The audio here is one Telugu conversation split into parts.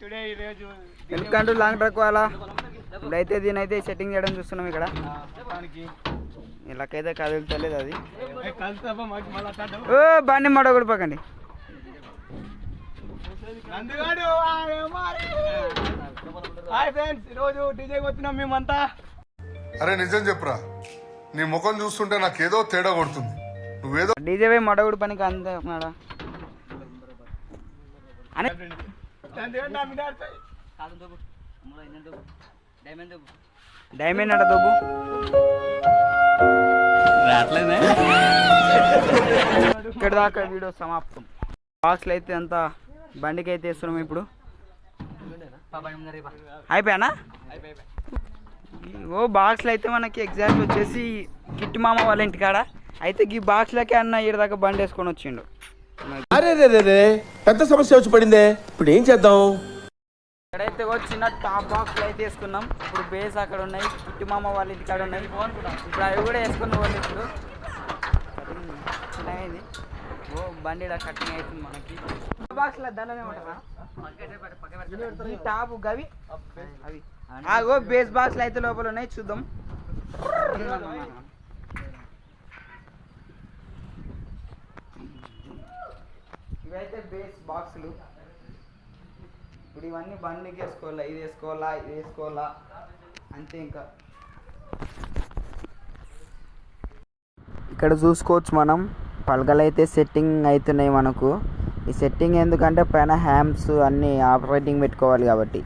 టుడే ఈరోజు వెల్కమ్ టు లాంగ్ ట్రక్ వాళ్ళ ఇప్పుడైతే దీని అయితే సెట్టింగ్ చేయడం చూస్తున్నాం ఇక్కడ. ఇలాకైతే కదులుతలేదు అది. ఓ బండి మడ హాయ్ ఫ్రెండ్స్ ఈరోజు డీజేకి వచ్చినాం మేమంతా. అరే నిజం చెప్పురా. నీ ముఖం చూస్తుంటే నాకేదో తేడా కొడుతుంది. నువ్వేదో డీజే మడగుడు పనికి అంతే మేడం అని డైమండ్ అంట దొబ్బు. ఇక్కడ దాకా వీడియో సమాప్తం. బాక్స్లు అయితే అంతా బండికి అయితే వేస్తున్నాం ఇప్పుడు. అయిపోయానా? ఓ బాక్స్లు అయితే మనకి ఎగ్జాక్ట్ వచ్చేసి కిట్ మామ వాళ్ళ ఇంటికాడ. అయితే ఈ బాక్స్లకే అన్న దాకా బండి వేసుకొని వచ్చిండు. అరే రే రే రే పెద్ద సమస్య వచ్చి పడిందే. ఇప్పుడు ఏం చేద్దాం? ఇక్కడైతే ఓ చిన్న టాప్ బాక్స్లు అయితే వేసుకున్నాం. ఇప్పుడు బేస్ అక్కడ ఉన్నాయి. కిట్టి మామ వాళ్ళ ఇంటికాడ ఉన్నాయి. ఇప్పుడు అవి కూడా వేసుకుని వాళ్ళు ఇప్పుడు. చిన్నది ఓ బండి కటింగ్ అవుతుంది మనకి. బాక్స్లో దండనే ఉంటుందా? ఈ టాప్ గవి. అవి. ఆగో బేస్ బాక్స్లు అయితే లోపల ఉన్నాయి. చూద్దాం. ఇవైతే బేస్ బాక్సులు ఇప్పుడు ఇవన్నీ బండికి వేసుకోవాలా ఇది వేసుకోవాలా ఇది వేసుకోవాలా అంతే ఇంకా. ఇక్కడ చూసుకోవచ్చు మనం పలకలు అయితే సెట్టింగ్ అవుతున్నాయి మనకు. ఈ సెట్టింగ్ ఎందుకంటే పైన హ్యామ్స్ అన్ని ఆపరేటింగ్ పెట్టుకోవాలి కాబట్టి.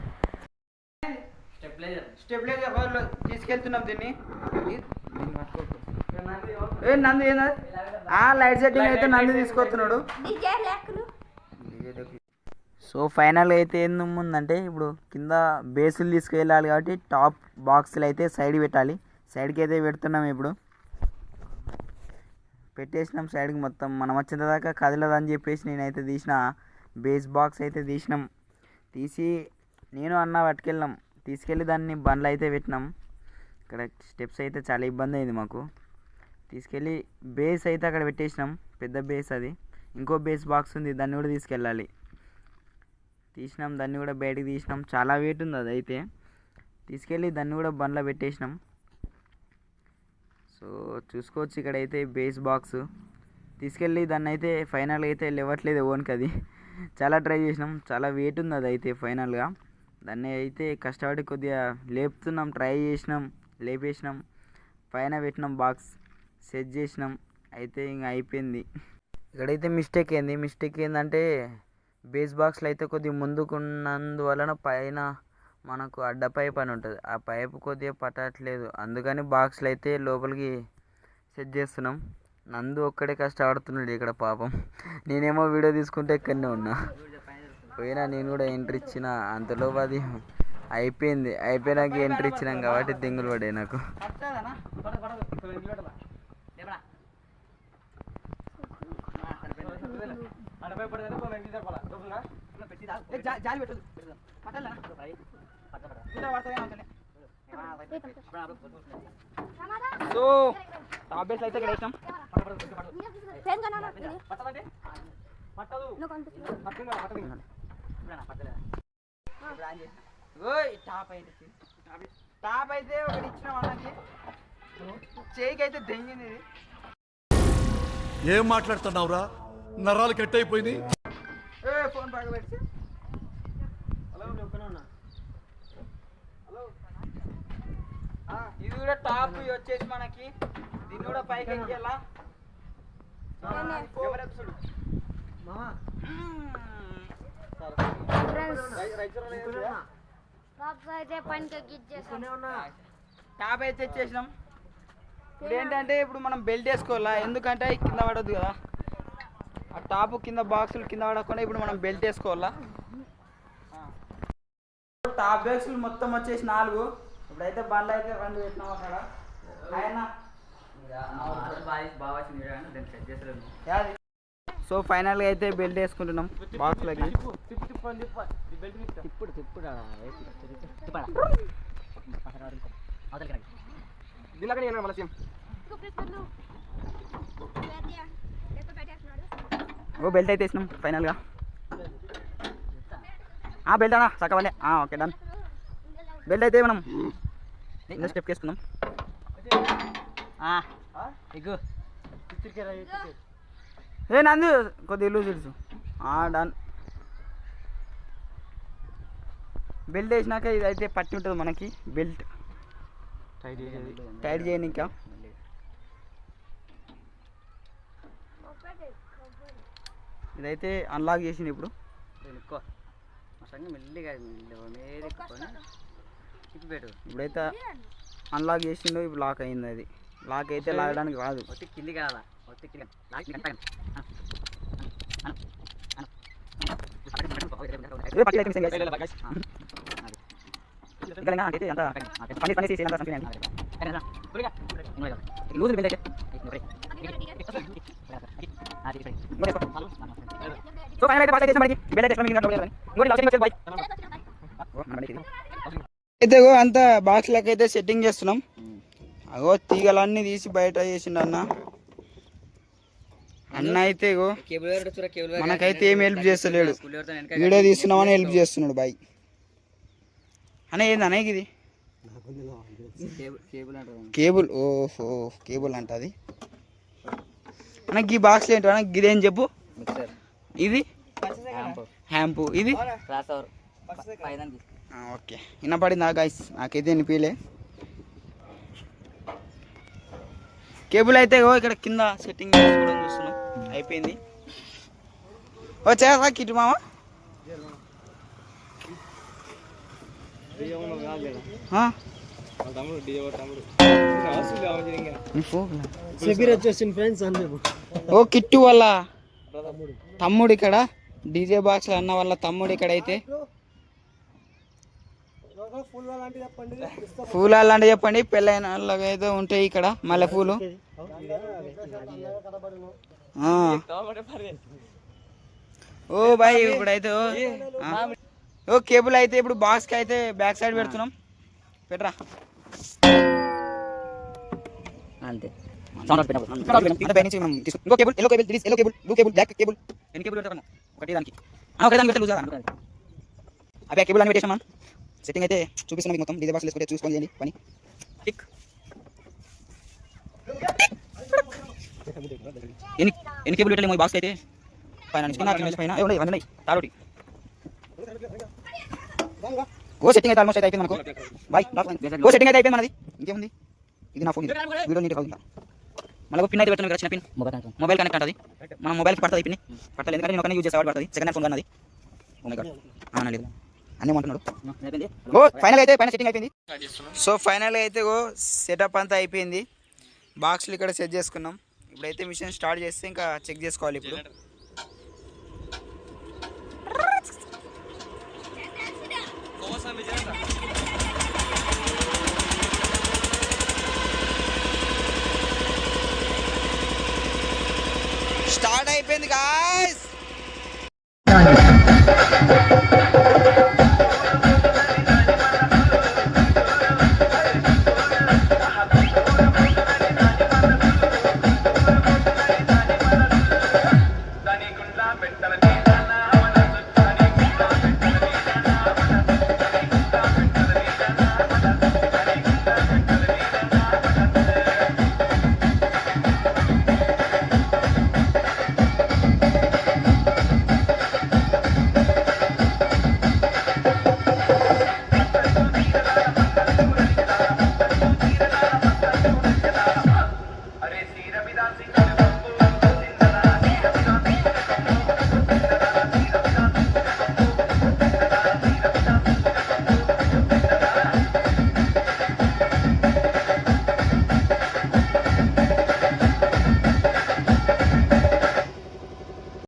స్టెబిలైజర్ తీసుకెళ్తున్నాం దీన్ని. ఏ నంది ఏందా లైట్ సెట్టింగ్ అయితే నంది తీసుకొస్తున్నాడు. సో ఫైనల్గా అయితే ఏం ముందంటే ఇప్పుడు కింద బేసులు తీసుకెళ్ళాలి కాబట్టి టాప్ బాక్సులు అయితే సైడ్ పెట్టాలి. సైడ్కి అయితే పెడుతున్నాం ఇప్పుడు. పెట్టేసినాం సైడ్కి మొత్తం. మనం వచ్చేదాకా కదలదని చెప్పేసి నేనైతే తీసిన బేస్ బాక్స్ అయితే తీసినాం. తీసి నేను అన్న పట్టుకెళ్ళాం. తీసుకెళ్ళి దాన్ని బండ్లు అయితే పెట్టినాం. ఇక్కడ స్టెప్స్ అయితే చాలా ఇబ్బంది అయింది మాకు. తీసుకెళ్ళి బేస్ అయితే అక్కడ పెట్టేసినాం. పెద్ద బేస్ అది. ఇంకో బేస్ బాక్స్ ఉంది. దాన్ని కూడా తీసుకెళ్ళాలి. తీసినాం. దాన్ని కూడా బయటకు తీసినాం. చాలా వెయిట్ ఉంది అది అయితే. తీసుకెళ్ళి దాన్ని కూడా బండ్లో పెట్టేసినాం. సో చూసుకోవచ్చు ఇక్కడైతే బేస్ బాక్స్. తీసుకెళ్ళి దాన్ని అయితే ఫైనల్గా అయితే లేవట్లేదు ఓన్కి అది. చాలా ట్రై చేసినాం. చాలా వెయిట్ ఉంది అది అయితే ఫైనల్గా. దాన్ని అయితే కష్టపడి కొద్దిగా లేపుతున్నాం. ట్రై చేసినాం. లేపేసినాం. పైన పెట్టినాం బాక్స్. సెట్ చేసినాం. అయితే ఇంకా అయిపోయింది. ఇక్కడైతే మిస్టేక్ ఏంది మిస్టేక్ ఏంటంటే బేస్ బాక్స్లో అయితే కొద్దిగా ముందుకున్నందువలన పైన మనకు అడ్డ పైప్ అని ఉంటుంది. ఆ పైప్ కొద్దిగా పట్టట్లేదు. అందుకని బాక్స్లు అయితే లోపలికి సెట్ చేస్తున్నాం. నందు ఒక్కడే కష్టపడుతున్నాడు ఇక్కడ పాపం. నేనేమో వీడియో తీసుకుంటే ఇక్కడనే ఉన్నా. పోయినా నేను కూడా ఎంట్రీ ఇచ్చిన. అంతలోపు అది అయిపోయింది. అయిపోయినాక ఎంట్రీ ఇచ్చినాం కాబట్టి దెంగులు పడాయి నాకు. అడపై పడదని పోయి మంచి చెప్పాలా డబ్బులా జాలి పెట్టదు సో టాప్ బేస్ అయితే ఇక్కడ వేసాం పట్టదు. టాప్ అయితే టాప్ అయితే ఒకటి ఇచ్చిన వాళ్ళకి చేయికి అయితే దెంగింది ఏం మాట్లాడుతున్నావురా? నరాలు కట్ ఆ, ఇది కూడా టాప్ వచ్చేసి మనకి దీన్ని కూడా పైకి ఎక్కేలా? టాప్ అయితే తెచ్చేసినాం ఇప్పుడు ఏంటంటే ఇప్పుడు మనం బెల్ట్ వేసుకోవాలా? ఎందుకంటే కింద పడొద్దు కదా. ఆ టాప్ కింద బాక్సులు కింద పడకుండా ఇప్పుడు మనం బెల్ట్ వేసుకోవాలా? టాప్ బాక్సులు మొత్తం వచ్చేసి నాలుగు. ఇప్పుడైతే బండ్లు అయితే రెండు పెట్టినాం అక్కడ. ఆయన? సో ఫైనల్గా అయితే బెల్ట్ వేసుకుంటున్నాం బాక్స్లకి. తిప్పుడు తిప్పుడు దీనిలో కానీ మళ్ళీ సేమ్ ఓ బెల్ట్ అయితే వేసినాం ఫైనల్గా బెల్ట్ అన్నా చక్కవలే ఓకే డన్ బెల్ట్ అయితే మనం ఇంకా స్టెప్ వేసుకుందాం ఎగ్గు ఏ నందు కొద్దిగా ఇల్లు తెలుసు డన్ బెల్ట్ వేసినాక ఇది అయితే పట్టి ఉంటుంది మనకి బెల్ట్ టైట్ చేయని ఇంకా ఇదైతే అన్లాక్ చేసింది ఇప్పుడు ఇప్పుడైతే అన్లాక్ చేసిండు ఇప్పుడు లాక్ అయింది అది లాక్ అయితే లాగడానికి రాదు కింది కాదా ఒత్తి కింది లూజ్ అయితే సో ఫైనల్ అయితే బాగా చేసాం మనకి బిల్ అయితే ఎక్స్ట్రా మిగిలిన ఇంకోటి లాస్ట్ వచ్చేది బాయ్ అయితే గో అంత బాక్స్ లెక్క అయితే సెట్టింగ్ చేస్తున్నాం. అగో తీగలన్నీ తీసి బయట చేసిండు అన్న అన్న అయితే గో మనకైతే ఏం హెల్ప్ చేస్తలేడు. వీడియో తీస్తున్నామని హెల్ప్ చేస్తున్నాడు బాయ్ అనే ఏంది అనే ఇది? కేబుల్ ఓహో కేబుల్ అంట మనకి ఈ బాక్స్ ఏంటో అన్న ఇదేం చెప్పు. ఇది? హ్యాంపు ఇది? ఆ, ఓకే. వినపడిందా గాయస్ నాకైతే వినిపించలే కేబుల్ అయితే ఓ ఇక్కడ కింద సెట్టింగ్ చేసుకోవడం చూస్తున్నాం. అయిపోయింది. వచ్చా కిట్ మామ? ఫ్రెండ్స్ ఓ కిట్టు వల్ల తమ్ముడు. ఇక్కడ? డీజే బాక్స్ అన్న వాళ్ళ తమ్ముడు ఇక్కడ అయితే పూలు అలాంటివి చెప్పండి పెళ్ళైన అయితే ఉంటాయి ఇక్కడ మల్లె పూలు. ఆ. ఓ బాయ్ ఇప్పుడైతే. ఓ కేబుల్ అయితే ఇప్పుడు బాక్స్కి అయితే బ్యాక్ సైడ్ పెడుతున్నాం. పెట్టరా అంతే. ఇంత పైనుంచి మనం ఇంకో cable yellow cable yellow cable blue cable black cable. ఎన్ని కేబుల్ పెడతాము ఒకటి దానికి. ఒకటి దానికి పెడితే లూజ్ అవి ఆ కేబుల్ అని పెట్టేసాం మనం సెట్టింగ్ అయితే చూపిస్తున్నాం మొత్తం. డీజే బాక్స్ వేసుకుంటే చూసుకొని చేయండి పని. టిక్ ఎన్ని ఎన్ని కేబుల్ పెట్టలేము ఈ బాక్స్ అయితే? పైన పైన తారోటి ఓ సెట్టింగ్ అయితే ఆల్మోస్ట్ అయితే అయిపోయింది మనకు. బాయ్ ఓ సెట్టింగ్ అయితే అయిపోయింది మనది. ఇంకేముంది? ఇది నా ఫోన్ ఇది. వీడియో నీట్గా అవుతుందా? మళ్ళీ పిన్ అయితే పెట్టాను ఇక్కడ చిన్న పిన్. మొబైల్ కనెక్ట్ అంటది. మన మొబైల్కి పడుతుంది పిన్ పట్టలేదు ఎందుకంటే నేను ఒకనే యూజ్ చేసేవాడు పడుతుంది. సెకండ్ హ్యాండ్ ఫోన్ అన్నది ఓ మై గాడ్ లేదు. అన్నీ అంటున్నాడు ఓ ఫైనల్ అయితే పైన సెట్టింగ్ అయిపోయింది. సో ఫైనల్ అయితే ఓ సెటప్ అంతా అయిపోయింది. బాక్స్లు ఇక్కడ సెట్ చేసుకున్నాం. ఇప్పుడైతే మిషన్ స్టార్ట్ చేస్తే ఇంకా చెక్ చేసుకోవాలి ఇప్పుడు. స్టార్ట్ అయిపోయింది గాయస్